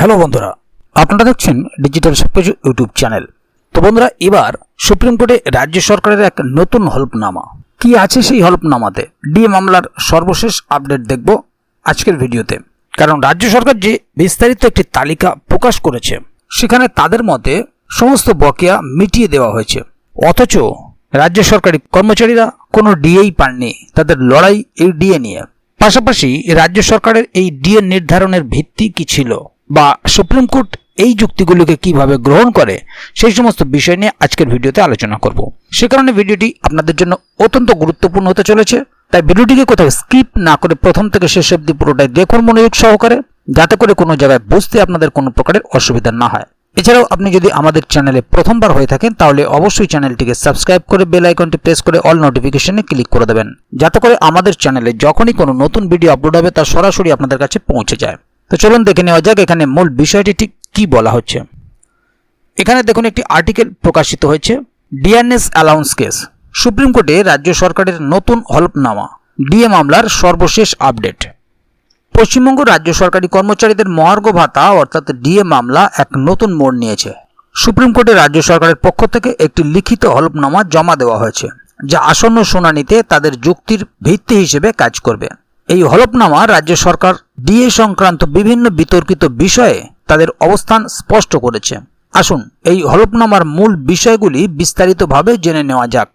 Hello বন্ধুরা, আপনারা দেখছেন ডিজিটাল সবকিছু ইউটিউব চ্যানেল তো বন্ধুরা, এবার সুপ্রিম কোর্টে রাজ্য সরকারের এক নতুন হলফনামা। কি আছে সেই হলফনামাতে? ডিএ মামলার সর্বশেষ আপডেট দেখব আজকের ভিডিওতে। কারণ রাজ্য সরকার যে বিস্তারিত একটি তালিকা প্রকাশ করেছে, সেখানে তাদের মতে সমস্ত বকেয়া মিটিয়ে দেওয়া হয়েছে। অথচ রাজ্য সরকারি কর্মচারীরা কোনো ডিএই পাননি, তাদের লড়াই এই ডিএ নিয়ে। পাশাপাশি রাজ্য সরকারের এই ডিএ নির্ধারণের ভিত্তি কি ছিল? বা সুপ্রিম কোর্ট এই যুক্তিগুলোকে কীভাবে গ্রহণ করে, সেই সমস্ত বিষয় নিয়ে আজকের ভিডিওতে আলোচনা করব। সে কারণে ভিডিওটি আপনাদের জন্য অত্যন্ত গুরুত্বপূর্ণ হতে চলেছে। তাই ভিডিওটিকে কোথাও স্কিপ না করে প্রথম থেকে শেষ অবধি পুরোটাই দেখুন মনোযোগ সহকারে, যাতে করে কোনো জায়গায় বুঝতে আপনাদের কোনো প্রকারের অসুবিধা না হয়। এছাড়াও আপনি যদি আমাদের চ্যানেলে প্রথমবার হয়ে থাকেন, তাহলে অবশ্যই চ্যানেলটিকে সাবস্ক্রাইব করে বেল আইকনটি প্রেস করে অল নোটিফিকেশনে ক্লিক করে দেবেন। যাতে করে আমাদের চ্যানেলে যখনই কোনো নতুন ভিডিও আপলোড হবে, তা সরাসরি আপনাদের কাছে পৌঁছে যায়। তো চলুন দেখে নেওয়া যাক এখানে মূল বিষয়টি ঠিক কী বলা হচ্ছে। এখানে দেখুন একটি আর্টিকেল প্রকাশিত হয়েছে, ডিএনএস অ্যালাউন্স কেস সুপ্রিম কোর্টে রাজ্য সরকারের নতুন হলফনামা, ডিএ মামলার সর্বশেষ আপডেট। পশ্চিমবঙ্গ রাজ্য সরকারি কর্মচারীদের মহার্ঘ ভাতা, অর্থাৎ ডিএ মামলা, এক নতুন মোড় নিয়েছে। সুপ্রিম কোর্টে রাজ্য সরকারের পক্ষ থেকে একটি লিখিত হলফনামা জমা দেওয়া হয়েছে, যা আসন্ন শুনানিতে তাদের যুক্তির ভিত্তি হিসেবে কাজ করবে। এই হলফনামা রাজ্য সরকার ডিএ সংক্রান্ত বিভিন্ন বিতর্কিত বিষয়ে তাদের অবস্থান স্পষ্ট করেছে। আসুন, এই হলফনামার মূল বিষয়গুলি বিস্তারিতভাবে জেনে নেওয়া যাক।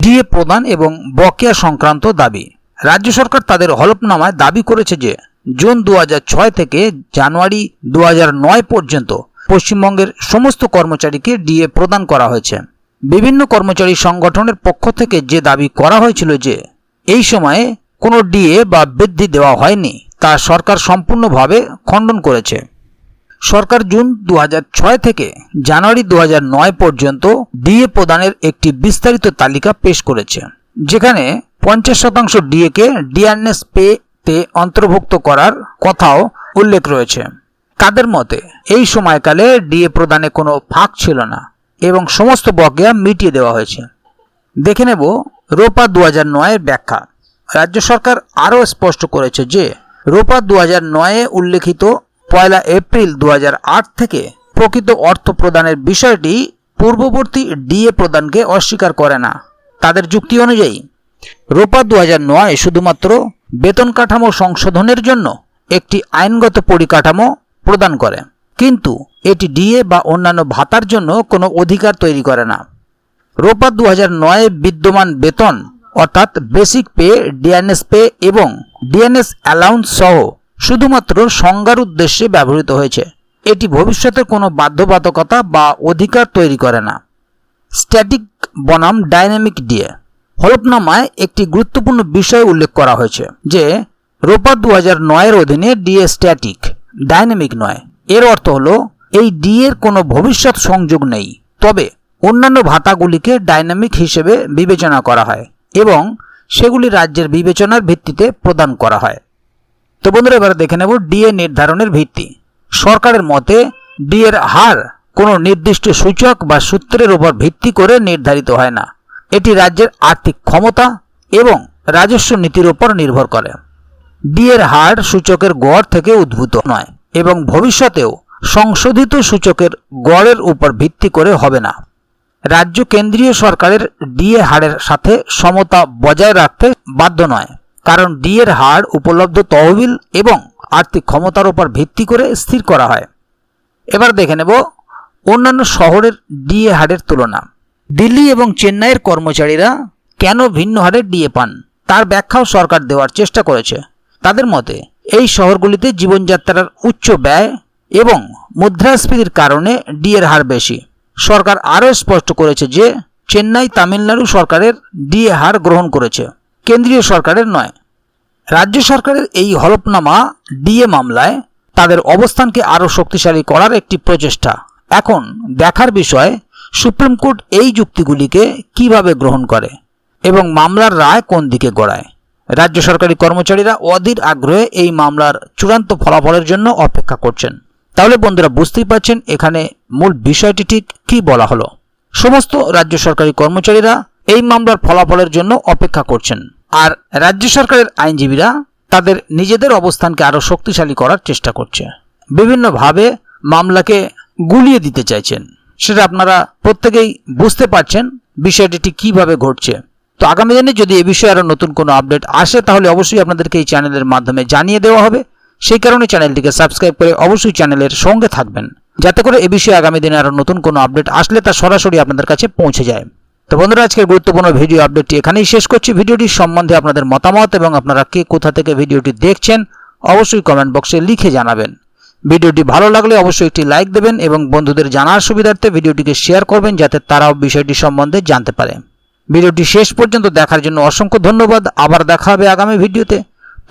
ডিএ প্রদান এবং বকেয়া সংক্রান্ত দাবি। রাজ্য সরকার তাদের হলফনামায় দাবি করেছে যে, জুন দু হাজার ছয় থেকে জানুয়ারি দু হাজার নয় পর্যন্ত পশ্চিমবঙ্গের সমস্ত কর্মচারীকে ডিএ প্রদান করা হয়েছে। বিভিন্ন কর্মচারী সংগঠনের পক্ষ থেকে যে দাবি করা হয়েছিল যে, এই সময়ে কোনো ডিএ বা বৃদ্ধি দেওয়া হয়নি, তা সরকার সম্পূর্ণভাবে খণ্ডন করেছে। সরকার জুন দু হাজার ছয় থেকে জানুয়ারি দু হাজার নয় পর্যন্ত ডিএ প্রদানের একটি বিস্তারিত তালিকা পেশ করেছে, যেখানে পঞ্চাশ শতাংশ ডিএকে ডিআরএস পে তে অন্তর্ভুক্ত করার কথাও উল্লেখ রয়েছে। তাদের মতে, এই সময়কালে ডিএ প্রদানে কোনো ফাঁক ছিল না এবং সমস্ত বকেয়া মিটিয়ে দেওয়া হয়েছে। দেখে নেব রোপা দু হাজার ব্যাখ্যা। রাজ্য সরকার আরও স্পষ্ট করেছে যে, রোপা দু হাজার নয়ে উল্লেখিত পয়লা এপ্রিল দু হাজার আট থেকে প্রকৃত অর্থ প্রদানের বিষয়টি পূর্ববর্তী ডিএ প্রদানকে অস্বীকার করে না। তাদের যুক্তি অনুযায়ী, রোপা দু নয় শুধুমাত্র বেতন কাঠামো সংশোধনের জন্য একটি আইনগত পরিকাঠামো প্রদান করে, কিন্তু এটি ডিএ বা অন্যান্য ভাতার জন্য কোনো অধিকার তৈরি করে না। রোপা দু নয়ে বিদ্যমান বেতন অর্থাৎ বেসিক পে ডিএনএস পে এবং ডিএনএস অ্যালাউন্স সহ শুধুমাত্র সংজ্ঞার উদ্দেশ্যে ব্যবহৃত হয়েছে। এটি ভবিষ্যতের কোনো বাধ্যবাধকতা বা অধিকার তৈরি করে না। স্ট্যাটিক বনাম ডাইনামিক ডিএ হলফনামায় একটি গুরুত্বপূর্ণ বিষয় উল্লেখ করা হয়েছে যে, রোপা দু হাজার নয়ের অধীনে ডিএ স্ট্যাটিক ডাইনামিক নয়। এর অর্থ হলো, এই ডিএর কোনো ভবিষ্যৎ সংযোগ নেই। তবে অন্যান্য ভাতাগুলিকে ডাইনামিক হিসেবে বিবেচনা করা হয়। এবং সেগুলি রাজ্যের বিবেচনার ভিত্তিতে প্রদান করা হয়। তো বন্ধুরা, এবারে দেখে নেব ডিএ নির্ধারণের ভিত্তি। সরকারের মতে ডিএর হার কোনো নির্দিষ্ট সূচক বা সূত্রের উপর ভিত্তি করে নির্ধারিত হয় না। এটি রাজ্যের আর্থিক ক্ষমতা এবং রাজস্ব নীতির উপর নির্ভর করে। ডিএর হার সূচকের গড় থেকে উদ্ভূত নয় এবং ভবিষ্যতেও সংশোধিত সূচকের গড়ের উপর ভিত্তি করে হবে না। রাজ্য কেন্দ্রীয় সরকারের ডিএ হারের সাথে সমতা বজায় রাখতে বাধ্য নয়, কারণ ডিএর হার উপলব্ধ তহবিল এবং আর্থিক ক্ষমতার উপর ভিত্তি করে স্থির করা হয়। এবার দেখে নেব অন্যান্য শহরের ডিএ হারের তুলনা। দিল্লি এবং চেন্নাইয়ের কর্মচারীরা কেন ভিন্ন হারে ডিএ পান, তার ব্যাখ্যাও সরকার দেওয়ার চেষ্টা করেছে। তাদের মতে, এই শহরগুলিতে জীবনযাত্রার উচ্চ ব্যয় এবং মুদ্রাস্ফীতির কারণে ডিএর হার বেশি। সরকার আরও স্পষ্ট করেছে যে চেন্নাই তামিলনাড়ু সরকারের ডিএ হার গ্রহণ করেছে, কেন্দ্রীয় সরকারের নয়। রাজ্য সরকারের এই হলফনামা ডিএ মামলায় তাদের অবস্থানকে আরও শক্তিশালী করার একটি প্রচেষ্টা। এখন দেখার বিষয়, সুপ্রিম কোর্ট এই যুক্তিগুলিকে কীভাবে গ্রহণ করে এবং মামলার রায় কোন দিকে গড়ায়? রাজ্য সরকারি কর্মচারীরা অধীর আগ্রহে এই মামলার চূড়ান্ত ফলাফলের জন্য অপেক্ষা করছেন। তাহলে বন্ধুরা বুঝতেই পারছেন এখানে মূল বিষয়টি ঠিক কী বলা হলো। সমস্ত রাজ্য সরকারি কর্মচারীরা এই মামলার ফলাফলের জন্য অপেক্ষা করছেন। আর রাজ্য সরকারের আইনজীবীরা তাদের নিজেদের অবস্থানকে আরও শক্তিশালী করার চেষ্টা করছে। বিভিন্নভাবে মামলাকে গুলিয়ে দিতে চাইছেন। সেটা আপনারা প্রত্যেকেই বুঝতে পারছেন বিষয়টি ঠিক কীভাবে ঘটছে। তো আগামী দিনে যদি এ বিষয়ে আরও নতুন কোনো আপডেট আসে, তাহলে অবশ্যই আপনাদেরকে এই চ্যানেলের মাধ্যমে জানিয়ে দেওয়া হবে। সেই কারণে চ্যানেলটিকে সাবস্ক্রাইব করে অবশ্যই চ্যানেলের সঙ্গে থাকবেন, যাতে করে এ বিষয়ে আগামী দিনে আরও নতুন কোনো আপডেট আসলে তা সরাসরি আপনাদের কাছে পৌঁছে যায়। তো বন্ধুরা, আজকের গুরুত্বপূর্ণ ভিডিও আপডেটটি এখানেই শেষ করছি। ভিডিওটির সম্বন্ধে আপনাদের মতামত এবং আপনারা কে কোথা থেকে ভিডিওটি দেখছেন, অবশ্যই কমেন্ট বক্সে লিখে জানাবেন। ভিডিওটি ভালো লাগলে অবশ্যই একটি লাইক দেবেন এবং বন্ধুদের জানার সুবিধার্থে ভিডিওটিকে শেয়ার করবেন, যাতে তারাও বিষয়টি সম্বন্ধে জানতে পারে। ভিডিওটি শেষ পর্যন্ত দেখার জন্য অসংখ্য ধন্যবাদ। আবার দেখা হবে আগামী ভিডিওতে।